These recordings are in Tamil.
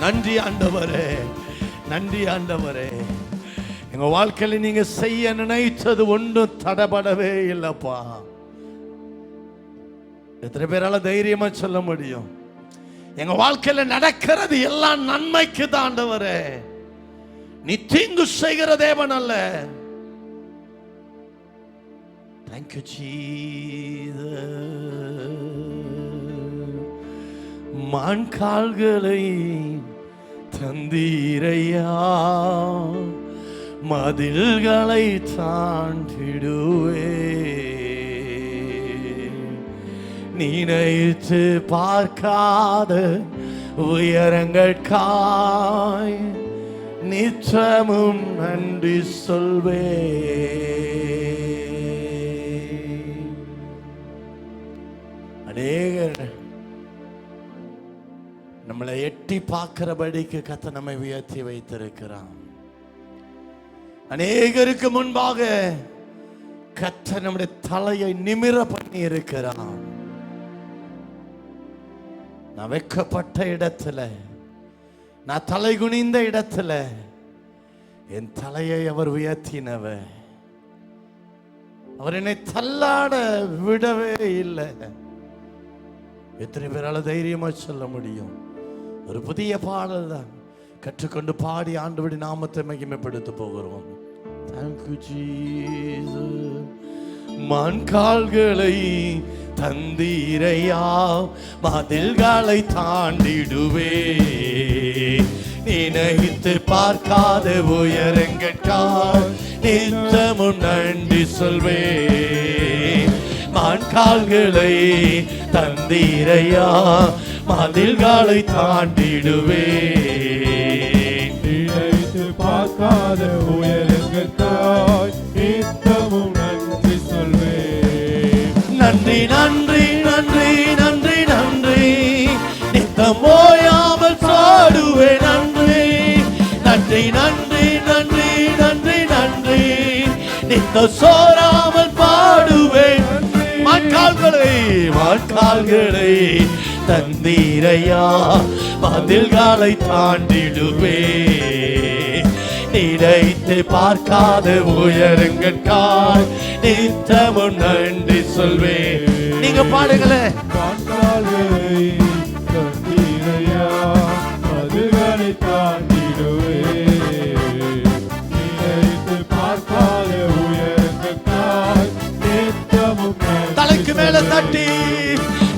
நன்றி ஆண்டவரே நன்றி ஆண்டவரே. எங்க வாழ்க்கையில நீங்க செய்ய நினைத்தது ஒன்றும் தடபடவே இல்லைப்பா. எத்தனை பேரால தைரியமா சொல்ல முடியும்? எங்க வாழ்க்கையில நடக்கிறது எல்லாம் நன்மைக்கு தான் ஆண்டவரே. நீ தீங்கு செய்கிற தேவன் அல்ல. தேங்க்யூ ஜீத மான் கால்களை தந்தீரையா? மதில்களை தாண்டிடுவே நினைத்து பார்க்காத உயரங்கள் காய். நிச்சமும் நன்றி சொல்வே. அநேகர் நம்மளை எட்டி பார்க்கிறபடிக்கு கத்த நம்மை உயர்த்தி வைத்திருக்கிறான் அநேகருக்கு முன்பாக கத்த நம்முடைய தலையை நிமிர பண்ணி இருக்கிறான் நான் வைக்கப்பட்ட இடத்துல நான் தலை குனிந்த இடத்துல என் தலையை அவர் உயர்த்தினவர். அவர் என்னை தள்ளாட விடவே இல்லை. எத்தனை பேரால தைரியமா சொல்ல முடியும்? ஒரு புதிய பாடல் தான். கற்றுக்கொண்டு பாடி ஆண்டுபடி நாமத்தை மகிமைப்படுத்த போகிறோம். தேங்க்யூ ஜீசஸ் மான் கால்களை தந்தீரையா? மதில்களை தாண்டிடுவே. நினைத்து பார்க்காத உயரங்கட்டால் நித்தமும் நன்றி சொல்வே. மான் கால்களை தந்தீரையா? மதில்களை தாண்டிடுவே நினைத்து பார்க்காத உயரங்கத்தாய் நித்தமும் நன்றி சொல்வேன். நன்றி நன்றி நன்றி நன்றி நன்றி. நித்தம் ஓயாமல் சாடுவே நன்றி. நன்றி நன்றி நன்றி நன்றி நன்றி. நித்தம் பாடுவேன் மக்கால்களை வாழ்கால்களை தந்தீரையா? பதில்களை தாண்டிடுவே நினைத்து பார்க்காத உயரங்கற்காய் நித்தமும் நன்றி சொல்வே நீங்க பாடுங்களேன். தலைக்கு தட்டி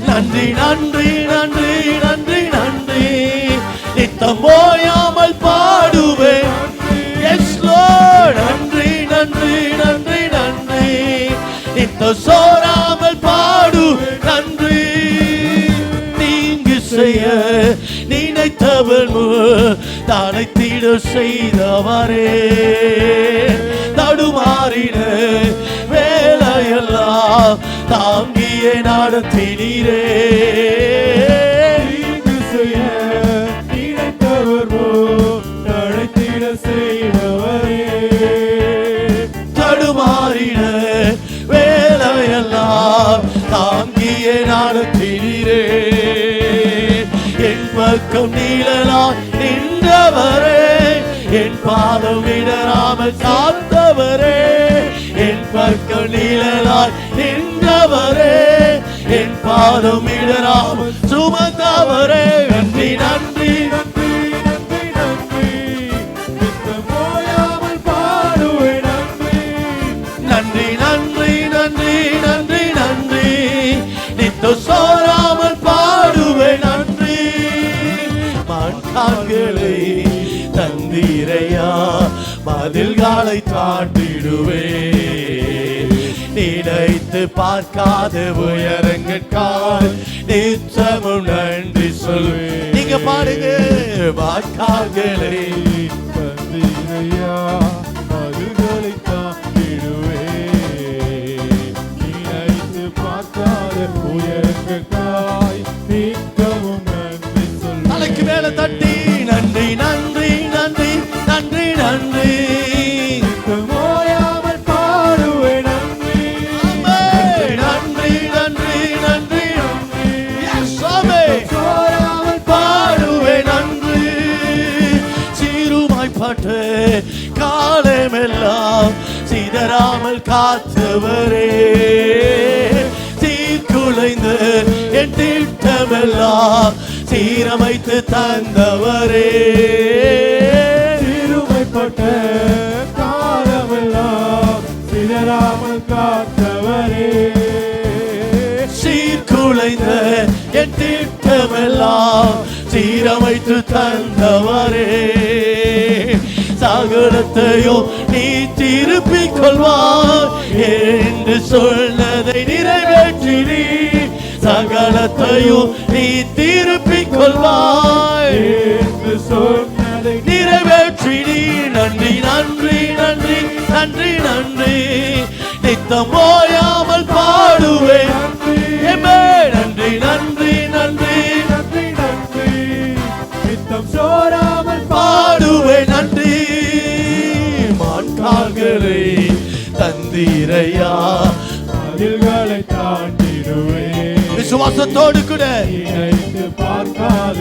நன்றி நன்றி நன்றி நன்றி நன்றி. நித்தம் ஓயாமல் பாடுவேன். நன்றி நன்றி நன்றி நன்றி. நித்தம் சோராமல் பாடு நன்றி. நீங்கு செய்ய நினைத்தவன் தானை தீட செய்தவரே. தடுமாறின வேலையெல்லாம் தாங்கி தாங்கிய நடத்தினீரே என் பக்கம் நீளலாய் நின்றவரே. என் பாதம் இடராமல் காத்தவரே என் பக்கம் நீளலாய் நின்றவரே. என் இடராம். சுமந்தவரே நன்றி நன்றி நன்றி நன்றி நன்றி. நித்தம் ஓயாமல் நன்றி. நன்றி நன்றி நன்றி நன்றி நன்றி. நித்த சோராமல் பாடுவே நன்றி. மான்கால்களை தந்திரையா மதில்காலை காட்டிடுவேன். நினைத்து பார்க்காத உயரங்கற்கால் நிச்சமும் நன்றி சொல்லு. நீங்க பாருங்க வாக்கால்களை சிதறாமல் காத்தவரே. சீர்குலைந்து என் திட்டமெல்லாம் சீரமைத்து தந்தவரே. சிறுமைப்பட்ட காலமெல்லாம் சிதறாமல் காத்தவரே. சீர்குலைந்த என் திட்டமெல்லாம் சீரமைத்து தந்தவரே. சகலத்தையும் நீ திருப்பிக் கொள்வாய் என்று சொன்னதை நிறைவேற்றினி. சகலத்தையும் நீ திருப்பிக் கொள்வாய் என்று சொன்னதை நிறைவேற்றினி. நன்றி நன்றி நன்றி நன்றி நன்றி. நித்தம் ஓயாமல் பாடுவேன். நன்றி நன்றி நன்றி நன்றி. நன்றி நித்தம் சோழ மான்கால்களை தந்தீரையா? பதில்களை தாண்டிடுவேன் விசுவாசத்தோடு கூட. நினைத்து பார்க்காத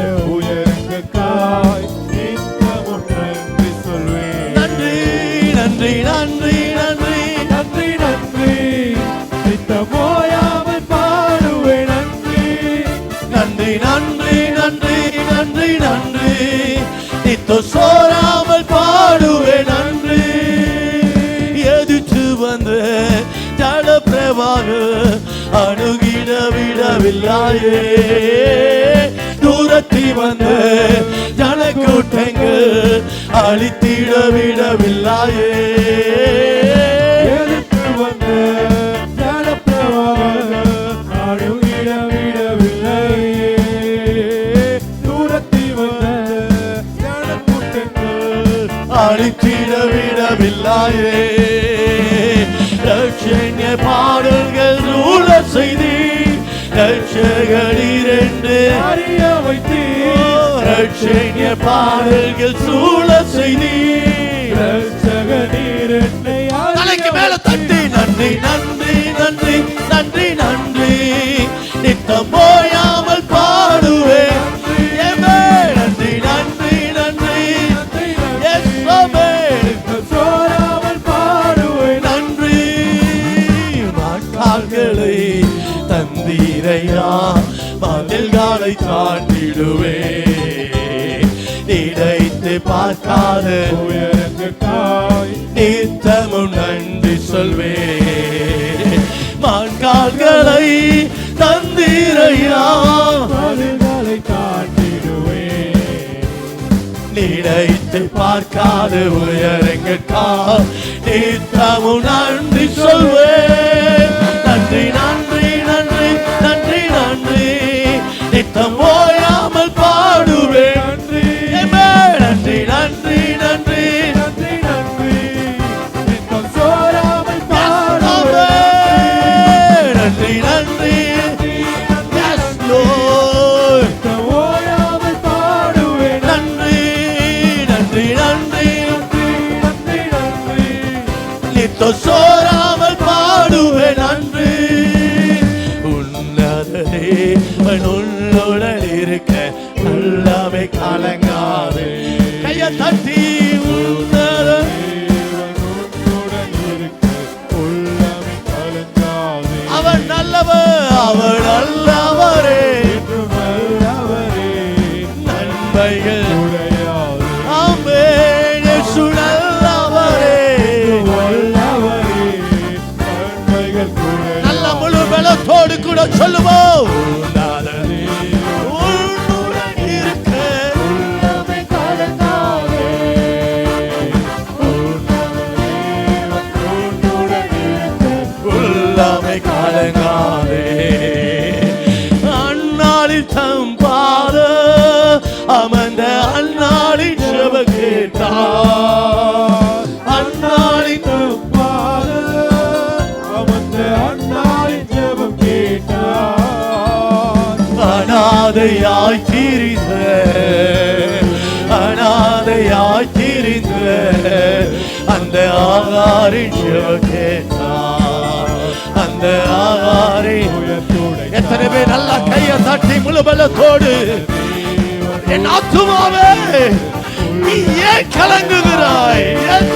நித்தமும் நன்றி சொல்வேன் நன்றி நன்றி நன்றி நன்றி. நன்றி நன்றி. நித்தம் ஓயாமல் பாடுவேன் நன்றி. நன்றி நன்றி நன்றி நன்றி நன்றி. நித்த சோராமல் விடவில்லாயே தூரத்தி வந்த ஜனக்கூட்டங்கள் அழித்திட விடவில்லாயே. விடவில்லையே. அழித்திட விடவில்லாயே. ரட்சண்ய பாடல்கள் நூல செய்தி வைத்தீர். ரட்சண்ய பாடல்கள் சூழ செய்தி இரட்சகனீர் என்னை அறிய தலைக்கு மேல தட்டி நன்றி நன்றி நன்றி நன்றி நன்றி. நித்தம் போயாமல் தாண்டிடுவே நினைத்து பார்க்காத உயரங்காய் நித்தமும் நன்றி சொல்வே மான்கால்களை தந்திரையா பதில்களை காட்டிடுவேன். நினைத்து பார்க்காத உயரங்கா நித்தமும் நன்றி சொல்வே நன்றி நன்றி சோராமல் பாடுவேன் அன்று உன்னதே உன்னுடன் இருக்க எல்லாமே கலங்காது. கைய தட்டி உன்னத தேவன் உன்னுடன் அவன் நல்லவர் நல்லவரே. நன்மைகள். சொல்லுவோம். அனாதையாய் திரிந்த அனாதையாய் திரிந்த அந்த ஆகாரின் கேட்டார் அந்த உயர்த்துடை எத்தனை பேர் நல்லா கையை தட்டி முழு பலத்தோடு என் ஆத்துமாவே நீ ஏன் கலங்குகிறாய்? என்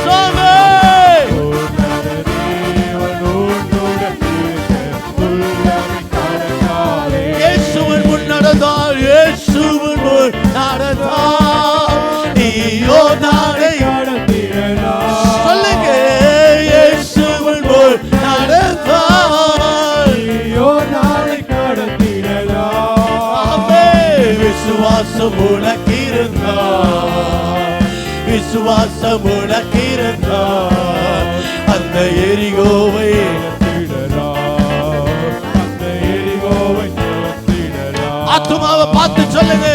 விசுவாசம் உனக்கு இருந்தால் விசுவாசம் உனக்கு இருந்தால் அந்த எரிகோவை ஆத்துமாவை பார்த்து சொல்லுங்க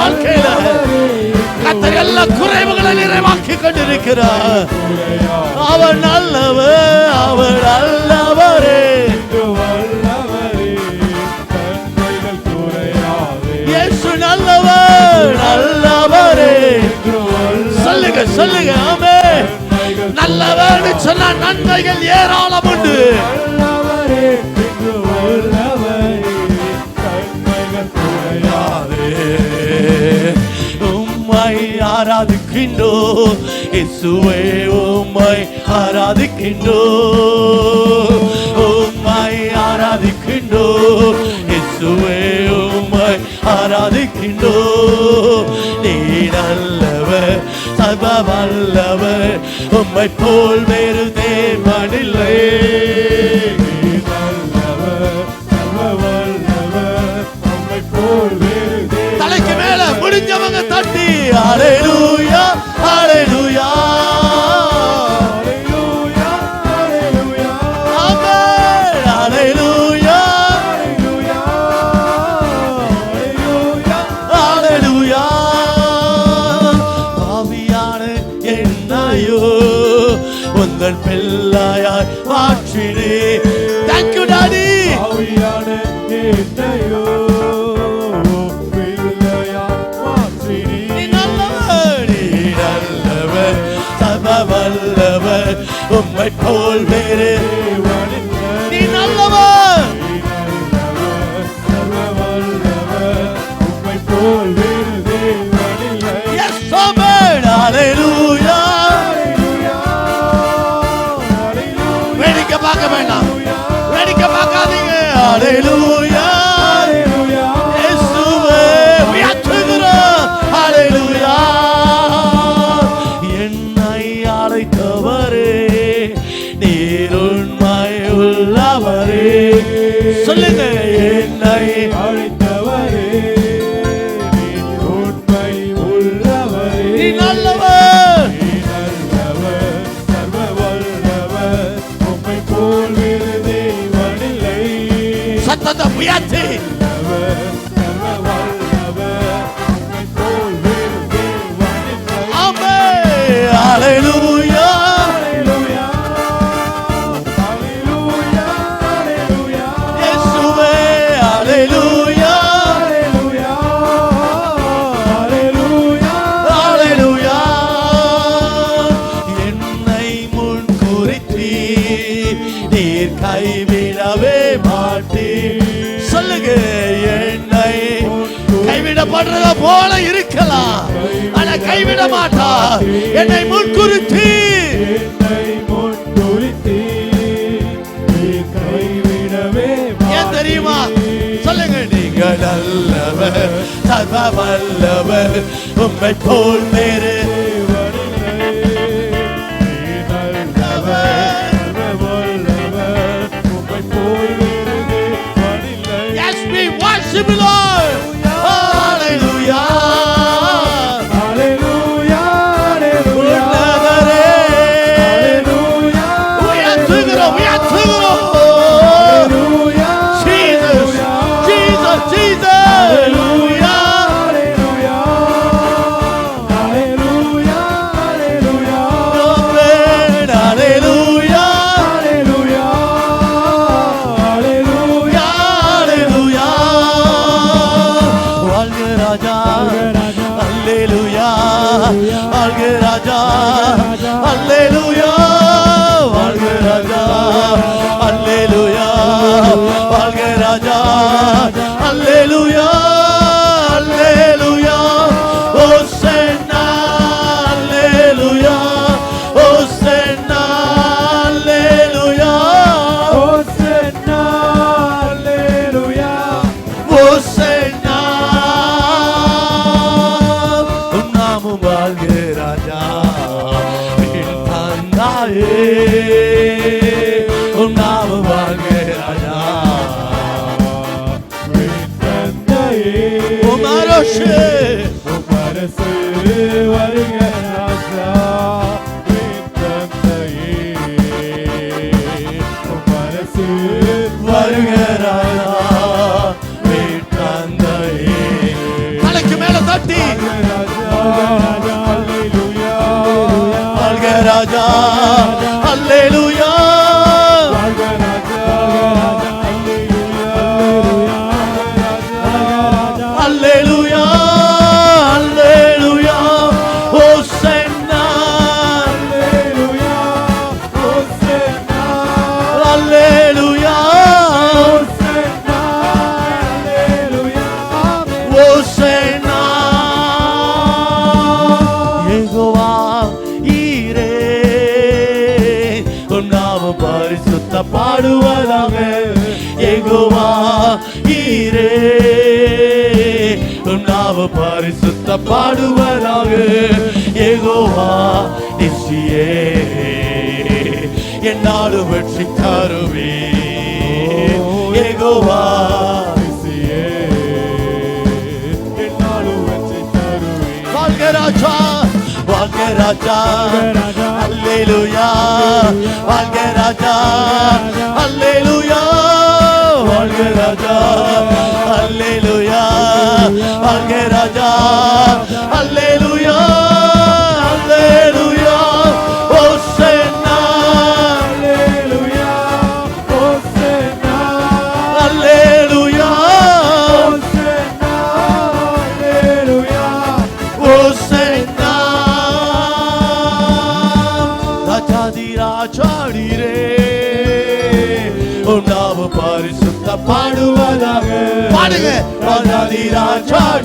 வாழ்க்கையில கத்தர் எல்லா குறைவுகளை நிறைவாக்கி கொண்டிருக்கிறார் அவர் நல்லவர் அவர் நல்லவரே. இயேசு நல்லவர் நல்லவரே. சொல்லுங்க சொல்லுங்க ஆமே நல்லவர்னு சொன்னா நன்மைகள் ஏராளம் உண்டு. உம்மை ஆராதிக்கின்றோ. இயேசுவே உம்மை ஆராதிக்கின்றோ. உம்மை ஆராதிக்கின்றோ. இயேசுவே உம்மை ஆராதிக்கின்றோ. நீ நல்லவர் சர்வ வல்லவர் உம்மை போல் வேறு தேவனில்லை தலைக்கு மேல முடிஞ்சவங்க தட்டி அலையூயா அலையூயா ஆமென் அலையூயா அலையூயா பாவியான என்னையோ உங்கள் பிள்ளையாய் உம்மை போல் வேறு நீ நல்லவர் ஆமென் ஹalleluya வேடிக்கை பார்க்க வேண்டாம். வேடிக்கை பார்க்காதீங்க. ያንተ போல இருக்கலாம். ஆனா கைவிட மாட்டா என்னை முன்குறித்து. ஏன் தெரியுமா? சொல்லுங்க. நீங்கள் நல்லவர் சர்வ வல்லவர் உம்மை போல் வேறு ராஜா. அல்லேலூயா பாடுவதாமே. எகுவா ஈரே. நாவ பரிசுத்த பாடுவதாக எகோவா நிச்சியே என்னாலும் வெற்றி தருவே எகோவா நிச்சியே என்னாலும் வெற்றி தருவே வாழ்க ராஜா. ராஜா. அல்லேலுயா. வாழ்க ராஜா. அல்லேலுயா. வாழ்க ராஜா. அல்லேலுயா. வாழ்க ராஜா. அல்லேலுயா.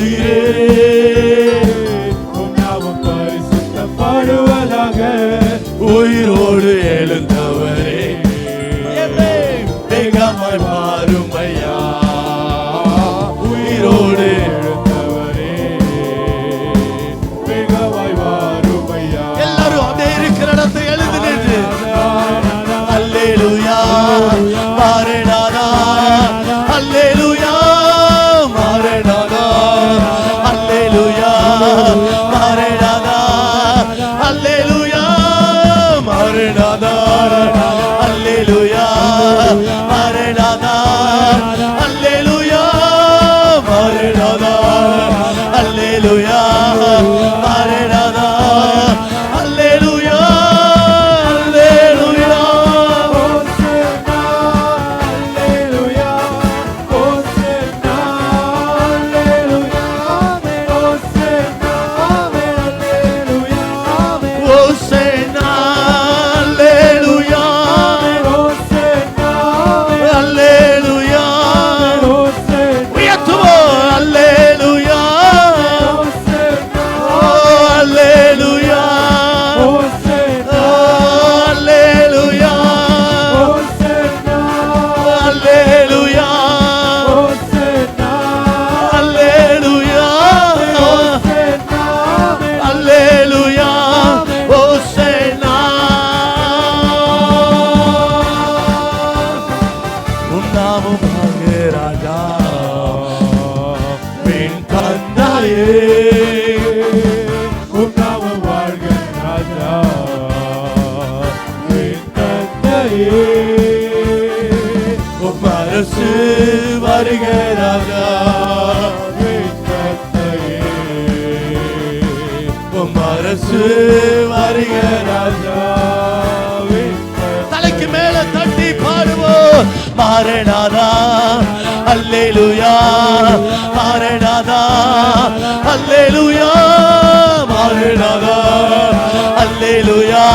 Yeah. இயேசு வருக ராஜாவே தலைக்கு மேல தட்டி பாடுவோம். மாரணாதா அல்லேலுயா. மாரணாதா அல்லேலுயா. மாரணாதா அல்லேலுயா.